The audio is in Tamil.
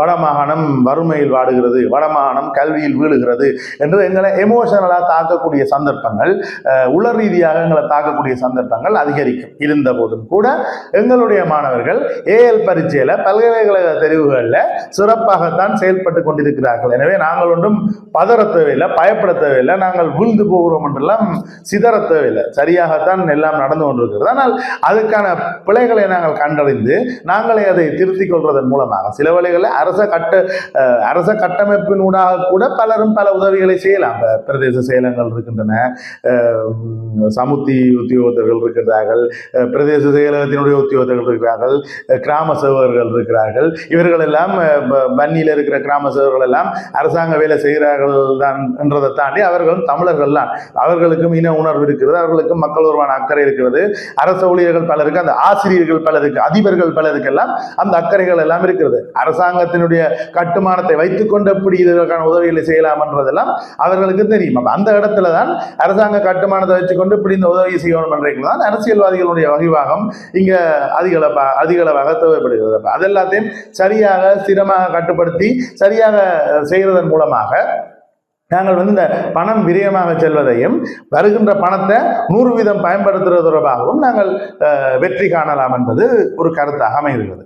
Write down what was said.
வடமாகாணம் வறுமையில் வாடுகிறது வடமாகாணம் கல்வியில் வீழுகிறது என்று எங்களை எமோஷனலாக தாக்கக்கூடிய சந்தர்ப்பங்கள் உலர் உள ரீதியாக எங்களை தாக்கக்கூடிய சந்தர்ப்பங்கள் அதிகரிக்கும். இருந்த போதும் கூட எங்களுடைய மாணவர்கள் ஏஎல் பரீட்சையில் பல்கலைக்கழக தெரிவுகளில் சிறப்பாகத்தான் செயல்பட்டு கொண்டிருக்கிறார்கள். எனவே நாங்கள் ஒன்றும் பதற தேவையில்லை பயப்பட தேவையில்லை நாங்கள் வீழ்ந்து போகிறோம் என்றெல்லாம் சிதற தேவையில்லை. சரியாகத்தான் எல்லாம் நடந்து கொண்டிருக்கிறது. ஆனால் அதுக்கான பிழைகளை நாங்கள் கண்டறிந்து நாங்களே அதை திருத்திக் கொள்வதன் மூலமாக சில வழிகளில் அரச கட்ட அரச கட்டமைப்பினூடாக கூட பலரும் பல உதவிகளை செய்யலாம். பிரதேச செயலங்கள் இருக்கின்றன சமுத்தி உத்தியோகத்தர்கள் இருக்கிறார்கள் பிரதேச செயலகத்தினுடைய உத்தியோகத்தர்கள் இருக்கிறார்கள் கிராம சேவகர்கள் இருக்கிறார்கள். இவர்கள் எல்லாம் பன்னியில் இருக்கிற கிராம சேவர்கள் எல்லாம் அரசாங்க வேலை செய்கிறார்கள் தான் என்றதை தாண்டி அவர்களும் தமிழர்கள் தான். அவர்களுக்கும் இன உணர்வு இருக்கிறது அவர்களுக்கும் மக்கள் உருவான அக்கறை இருக்கிறது. அரசு ஊழியர்கள் பலருக்கு அந்த ஆசிரியர்கள் பலருக்கு அதிபர்கள் பலருக்கு எல்லாம் அந்த அக்கறைகள் எல்லாம் இருக்கிறது. அரசாங்கத்தினுடைய கட்டுமானத்தை வைத்துக்கொண்டு எப்படி இதற்கான உதவிகளை செய்யலாம் என்றதெல்லாம் அவர்களுக்கு தெரியும். அப்போ அந்த இடத்துல தான் அரசாங்க கட்டுமானத்தை வச்சுக்கொண்டு இப்படி இந்த உதவி செய்யணும் என்றைக்கு தான் அரசியல்வாதிகளுடைய வகிவாகம் இங்கே அதிகளவா அதிகளவாக தேவைப்படுகிறது. அப்போ அதெல்லாத்தையும் சரியாக ஸ்திரமாக கட்டுப்படுத்தி சரியாக செய்கிறதன் மூலமாக நாங்கள் வந்து இந்த பணம் விரயமாக செல்வதையும் வருகின்ற பணத்தை நூறு வீதம் பயன்படுத்துறது தொடர்பாகவும் நாங்கள் வெற்றி காணலாம் என்பது ஒரு கருத்தாக அமைகிறது.